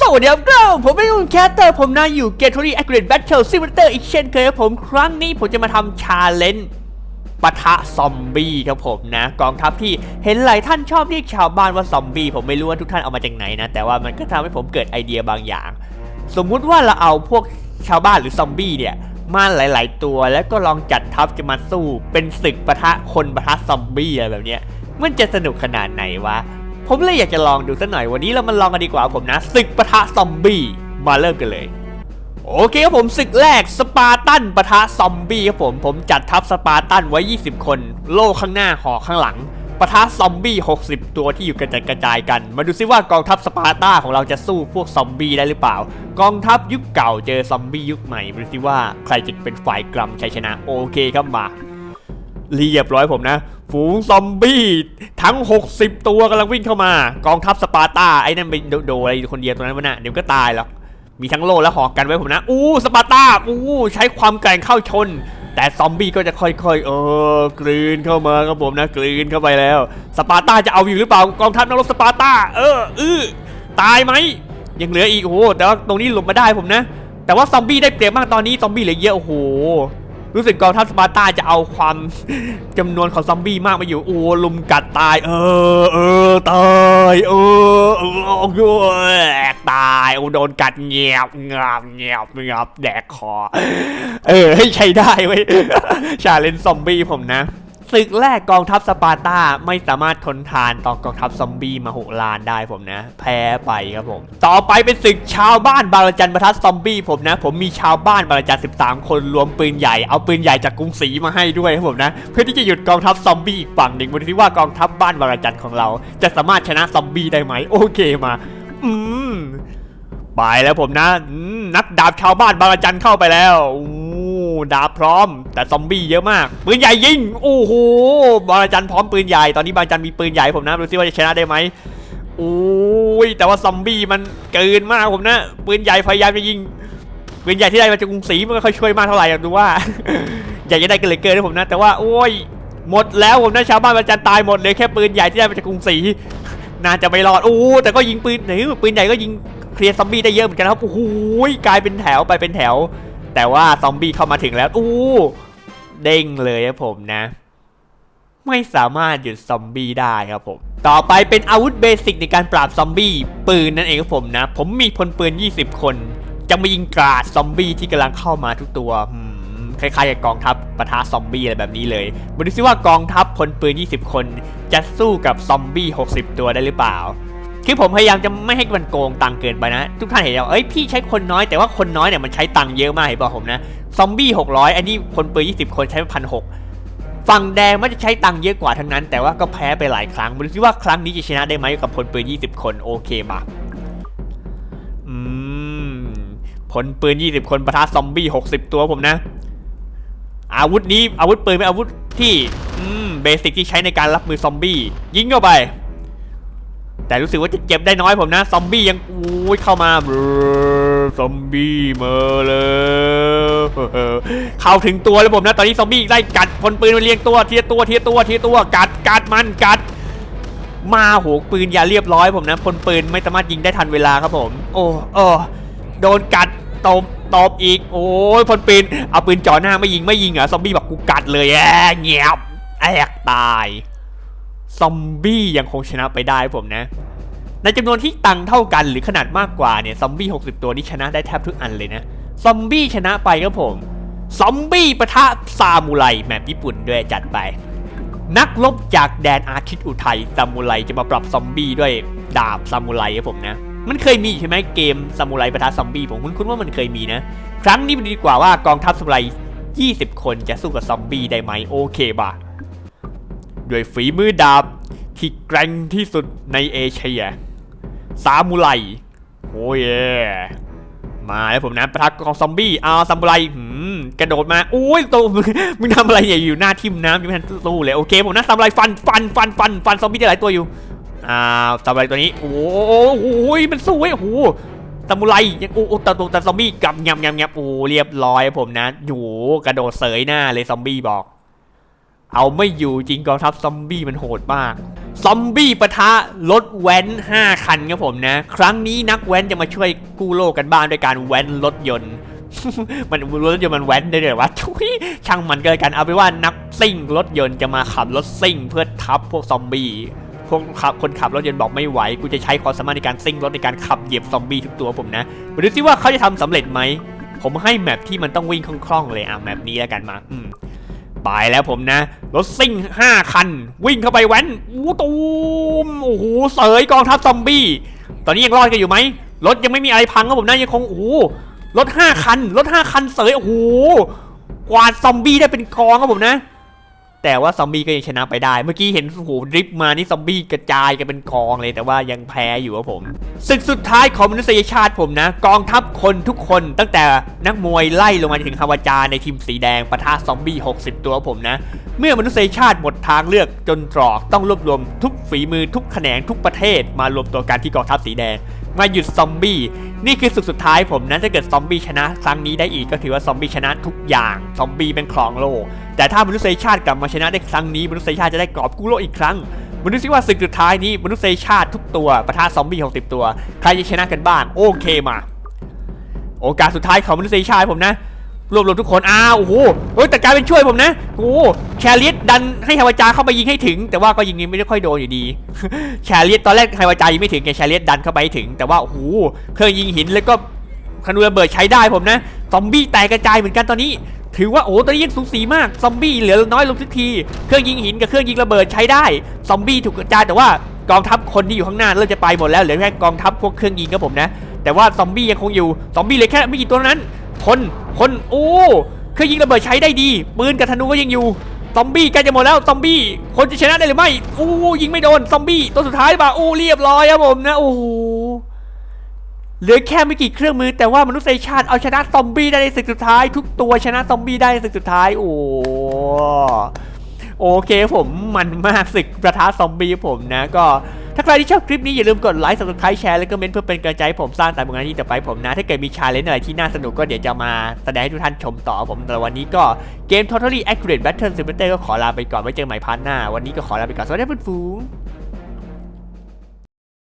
สวัสดีครับผมเป็นคุณแคสเตอร์ผมนายอยู่เกตทรีแอคเรดแบทเทิลซิมเตอร์อีกเช่นเคยครับผมครั้งนี้ผมจะมาทำชาเลนจ์ปะทะซอมบี้ครับผมนะ กองทัพที่เห็นหลายท่านชอบเรียกชาวบ้านว่าซอมบี้ผมไม่รู้ว่าทุกท่านเอามาจากไหนนะ แต่ว่ามันก็ทำให้ผมเกิดไอเดียบางอย่าง สมมุติว่าเราเอาพวกชาวบ้านหรือซอมบี้เนี่ยมาหลาย ๆ ตัวแล้วก็ลองจัดทัพจะมาสู้ เป็นศึกปะทะคนปะทะซอมบี้อะไรแบบเนี้ยมันจะสนุกขนาดไหนวะ ผมเลยอยากจะลองดูสักหน่อยวันนี้เรามาลองกันดีกว่าผมนะศึกปะทะซอมบี้มาเริ่มกันเลยโอเคครับผมศึกแรกสปาร์ตันปะทะซอมบี้ครับผมผมจัดทัพสปาร์ตันไว้ 20 คน โล่ข้างหน้าหอข้างหลังปะทะซอมบี้ 60 ตัวที่อยู่กระจัดกระจายกัน มาดูซิว่ากองทัพสปาร์ตาของเราจะสู้พวกซอมบี้ได้หรือเปล่า กองทัพยุคเก่าเจอซอมบี้ยุคใหม่มาดูซิว่าใครจะเป็นฝ่ายกลัมชัยชนะโอเคครับมา เรียบร้อยผมนะ ฝูงซอมบี้ทั้ง 60 ตัวกำลังวิ่งเข้ามากองทัพสปาร์ตาไอ้นั่นเป็นโดโดอะไรคนเดียวตัวนั้นวะน่ะเดี๋ยวก็ตายหรอกมีทั้งโล่และหอกกันไว้ผมนะ อู้สปาร์ตาอู้ใช้ความแกร่งเข้าชน แต่ซอมบี้ก็จะค่อยๆ เออกลืนเข้ามาครับผมนะกลืนเข้าไปแล้ว สปาร์ตาจะเอาอยู่หรือเปล่ากองทัพนักรบสปาร์ตาเอออื้อตายไหมยังเหลืออีกโอ้แต่ว่าตรงนี้หลบมาได้ผมนะ แต่ว่าซอมบี้ได้เปรียบมากตอนนี้ซอมบี้เหลือเยอะโอ้โห รู้สึกกองทัพสปาร์ตาจะเอาความจำนวนของซอมบี้มากมาอยู่โอ้ลุมกัดตาย เออเออตายเออเออโอ้โหแอกตายโอ้โดนกัดเงียบเงียบเงียบเงียบแดกคอ เออให้ใช้ได้ไว้ชาเลนซอมบี้ผมนะ ศึกแรกกองทัพสปาร์ตาไม่สามารถทนทานต่อกองทัพซอมบี้มาโหฬารได้ผมนะ แพ้ไปครับผม ต่อไปเป็นศึกชาวบ้านบางระจันประทัดซอมบี้ผมนะ ผมมีชาวบ้านบางระจัน13 คนรวมปืนใหญ่เอาปืนใหญ่จากกรุงศรีมาให้ด้วยครับผมนะ เพื่อที่จะหยุดกองทัพซอมบี้อีกฝั่งหนึ่งมาดูที่ว่ากองทัพบ้านบางระจันของเรา จะสามารถชนะซอมบี้ได้ไหมโอเคมา อืมไปแล้วผมนะอืมนักดาบชาวบ้านบางระจันเข้าไปแล้ว ดาพร้อม แต่ซอมบี้เยอะมาก ปืนใหญ่ยิงโอ้โหบางจันพร้อมปืนใหญ่ตอนนี้บางจันมีปืนใหญ่ผมนะดูซิว่าจะชนะได้ไหมโอ้ยแต่ว่าซอมบี้มันเกินมากผมนะ ปืนใหญ่พยายามจะยิงปืนใหญ่ที่ได้มาจากกรุงศรีมันก็ค่อยช่วยมากเท่าไหร่ดูว่า อยากจะได้กันเลยเกินนะผมนะ แต่ว่าโอ้ยหมดแล้วผมนะชาวบ้านบางจันตายหมดเลยแค่ปืนใหญ่ที่ได้มาจากกรุงศรีน่าจะไม่รอดโอ้แต่ก็ยิงปืนไหนปืนใหญ่ก็ยิงเคลียร์ซอมบี้ได้เยอะเหมือนกันครับโอ้โหกลายเป็นแถวไปเป็นแถว แต่ว่าซอมบี้เข้ามาถึงแล้ว อู้ เด้งเลยครับผมนะ ไม่สามารถหยุดซอมบี้ได้ครับผม ต่อไปเป็นอาวุธเบสิกในการปราบซอมบี้ปืนนั่นเองครับผมนะ ผมมีพลปืน 20 คน จะมายิงกราดซอมบี้ที่กำลังเข้ามาทุกตัวคล้ายๆกับกองทัพปะทะซอมบี้อะไรแบบนี้เลยมาดูซิว่ากองทัพพลปืน 20 คน จะสู้กับซอมบี้ 60 ตัวได้หรือเปล่า คือผมพยายามจะไม่ให้มันโกงตังเกินไปนะ ทุกท่านเห็นแล้วเอ้ยพี่ใช้คนน้อยแต่ว่าคนน้อยเนี่ยมันใช้ตังเยอะมากเห็นบอกผมนะซอมบี้600 อันนี้คนปืน20 คนใช้พันหกฝั่งแดงมันจะใช้ตังเยอะกว่าทั้งนั้น แต่ว่าก็แพ้ไปหลายครั้งมาดูซิว่าครั้งนี้จะชนะได้ไหมกับพลปืน 20 คนโอเคมาอืมพลปืน 20 คนประทะซอมบี้60 ตัวผมนะ อาวุธนี้อาวุธปืนเป็นอาวุธที่อืมเบสิกที่ใช้ในการรับมือซอมบี้ยิงเข้าไป แต่รู้สึกว่าจะเจ็บได้น้อยผมนะ ซอมบี้ยังอุ้ยเข้ามาบซอมบี้มาเลยเข้าถึงตัวแล้วผมนะ ตอนนี้ซอมบี้ไล่กัดพลปืนมาเรียงตัวเทียตัวเทียตัวเทียตัวกัดกัดมันกัด มาโหปืนอย่าเรียบร้อยผมนะพลปืนไม่สามารถยิงได้ทันเวลาครับผม โอ้โอ้โดนกัดตบตบอีก โอ้ยพลปืนเอาปืนจ่อหน้าไม่ยิงไม่ยิงเหรอซอมบี้บอกกูกัดเลยแอะเงียบแอกตาย ซอมบี้ยังคงชนะไปได้ผมนะ ในจำนวนที่ตังค์เท่ากันหรือขนาดมากกว่าเนี่ยซอมบี้ 60 ตัวนี่ชนะได้แทบทุกอันเลยนะ ซอมบี้ชนะไปครับผม ซอมบี้ปะทะซามูไรแมปญี่ปุ่นด้วยจัดไป นักรบจากแดนอาทิตย์อุทัยซามูไรจะมาปรับซอมบี้ด้วยดาบซามูไรครับผมนะมันเคยมีใช่ไหมเกมซามูไรปะทะซอมบี้ผมคุ้นๆว่ามันเคยมีนะ ครั้งนี้ดีกว่าว่ากองทัพซามูไร 20 คนจะสู้กับซอมบี้ได้ไหมโอเคบ่ะ ด้วยฝีมือดาบที่แกร่งที่สุดในเอเชียซามูไรโอ้ยมาแล้วผมนะประทักของซอมบี้เอาซามูไรหืมกระโดดมาโอ้ยตัวมึงทำอะไรเนี่ยอยู่หน้าทิมน้ำยังไม่ทันสู้เลยโอเคผมนะซามูไรฟันฟันฟันฟันฟันซอมบี้ได้หลายตัวอยู่อ่าซามูไรตัวนี้โอ้โหมันสู้เว้ยโอ้โหซามูไรยังโอ้แต่ตัวแต่ซอมบี้กับงับงับงับโอ้เรียบร้อยผมนะอยู่กระโดดเสยหน้าเลยซอมบี้บอก เอาไม่อยู่จริงกองทัพซอมบี้มันโหดมากซอมบี้ปะทะรถแว้น 5 คันครับผมนะ ครั้งนี้นักแว้นจะมาช่วยกู้โลกกันบ้างด้วยการแว้นรถยนต์ มันรถยนต์มันแว้นได้เลยวะทุยช่างมันก็เลยกันเอาไปว่านักซิ่งรถยนต์จะมาขับรถซิ่งเพื่อทับพวกซอมบี้พวกขับคนขับรถยนต์บอกไม่ไหว กูจะใช้ความสามารถในการซิ่งรถในการขับเหยียบซอมบี้ทุกตัวผมนะมาดูซิว่าเขาจะทำสำเร็จไหมผมให้แมปที่มันต้องวิ่งคล่องๆเลยอะแมปนี้แล้วกันมา อืม ไปแล้วผมนะ รถซิ่ง 5 คัน วิ่งเข้าไปแว้นอู้ตูมโอ้โหเสยกองทัพซอมบี้ ตอนนี้ยังรอดกันอยู่ไหมรถยังไม่มีอะไรพังครับผมนะยังคงโอ้โหรถ5คันรถ5คันเสยโอ้โหกวาดซอมบี้ได้เป็นกองครับผมนะ แต่ว่าซอมบี้ก็ยังชนะไปได้ เมื่อกี้เห็นโอ้โหดริฟต์มานี่ซอมบี้กระจายกันเป็นกองเลย แต่ว่ายังแพ้อยู่ครับผมศึกสุดท้ายของมนุษยชาติผมนะ กองทัพคนทุกคนตั้งแต่นักมวยไล่ลงมาถึงฮาวาจาในทีมสีแดงปะทะซอมบี้60 ตัวผมนะ เมื่อมนุษยชาติหมดทางเลือกจนตรอกต้องรวบรวมทุกฝีมือทุกแขนงทุกประเทศมารวมตัวกันที่กองทัพสีแดง มาหยุดซอมบี้นี่คือสุดสุดท้ายผมนะถ้าเกิดซอมบี้ชนะครั้งนี้ได้อีกก็ถือว่าซอมบี้ชนะทุกอย่างซอมบี้เป็นครองโลก แต่ถ้ามนุษยชาติกลับมาชนะได้ครั้งนี้ มนุษยชาติจะได้กอบกู้โลกอีกครั้งมนุษย์ว่าศึกสุดท้ายนี้มนุษยชาติทุกตัวประทะซอมบี้60 ตัว ใครจะชนะกันบ้าง โอเคมา โอกาสสุดท้ายของมนุษยชาติผมนะ รวบรวมทุกคนอ้าวโอ้โหเฮ้ยแต่กลายเป็นช่วยผมนะโอ้แชร์ลิสดันให้ไฮวาจาเข้าไปยิงให้ถึง แต่ว่าก็ยิงนี้ไม่ได้ค่อยโดนอยู่ดีแชร์ลิสตอนแรกไฮวาจายิงไม่ถึงไงแชร์ลิสดันเข้าไปถึง แต่ว่าโอ้โหเครื่องยิงหินแล้วก็คนูระเบิดใช้ได้ผมนะซอมบี้แตกกระจายเหมือนกันตอนนี้ ถือว่าโอ้ตอนนี้ยังสูสีมากซอมบี้เหลือน้อยลงทุกทีเครื่องยิงหินกับเครื่องยิงระเบิดใช้ได้ซอมบี้ถูกกระจายแต่ว่ากองทัพคนที่อยู่ข้างหน้าเริ่มจะไปหมดแล้วเหลือแค่กองทัพพวกเครื่องยิงครับผมนะแต่ว่าซอมบี้ยังคงอยู่ซอมบี้เหลือแค่ไม่กี่ตัวนั้น คนคนโอ้เครื่องยิงระเบิดใช้ได้ดีปืนกับธนูก็ยังอยู่ซอมบี้ใกล้จะหมดแล้วซอมบี้คนจะชนะได้หรือไม่โอ้ยิงไม่โดนซอมบี้ตัวสุดท้ายป่ะโอ้เรียบร้อยครับผมนะโอ้โหเหลือแค่ไม่กี่เครื่องมือแต่ว่ามนุษยชาติเอาชนะซอมบี้ได้ในศึกสุดท้าย ทุกตัวชนะซอมบี้ได้ในศึกสุดท้าย โอ้โอเคผมมันมากศึกประทะซอมบี้ผมนะก็ ถ้าใครที่ชอบคลิปนี้อย่าลืมกดไลค์ subscribe แชร์แล้วก็เมนเพื่อเป็นกำลังใจผมสร้างแต่ผลงานที่ต่อไปผมนะ ถ้าเกิดมีชาเลนจ์อะไรที่น่าสนุกก็เดี๋ยวจะมาแสดงให้ทุกท่านชมต่อผมแต่วันนี้ก็เกม Totally Accurate Battle Simulator ก็ขอลาไปก่อนไว้เจอใหม่พาร์ทหน้า วันนี้ก็ขอลาไปก่อนสวัสดีเพื่อนฝูง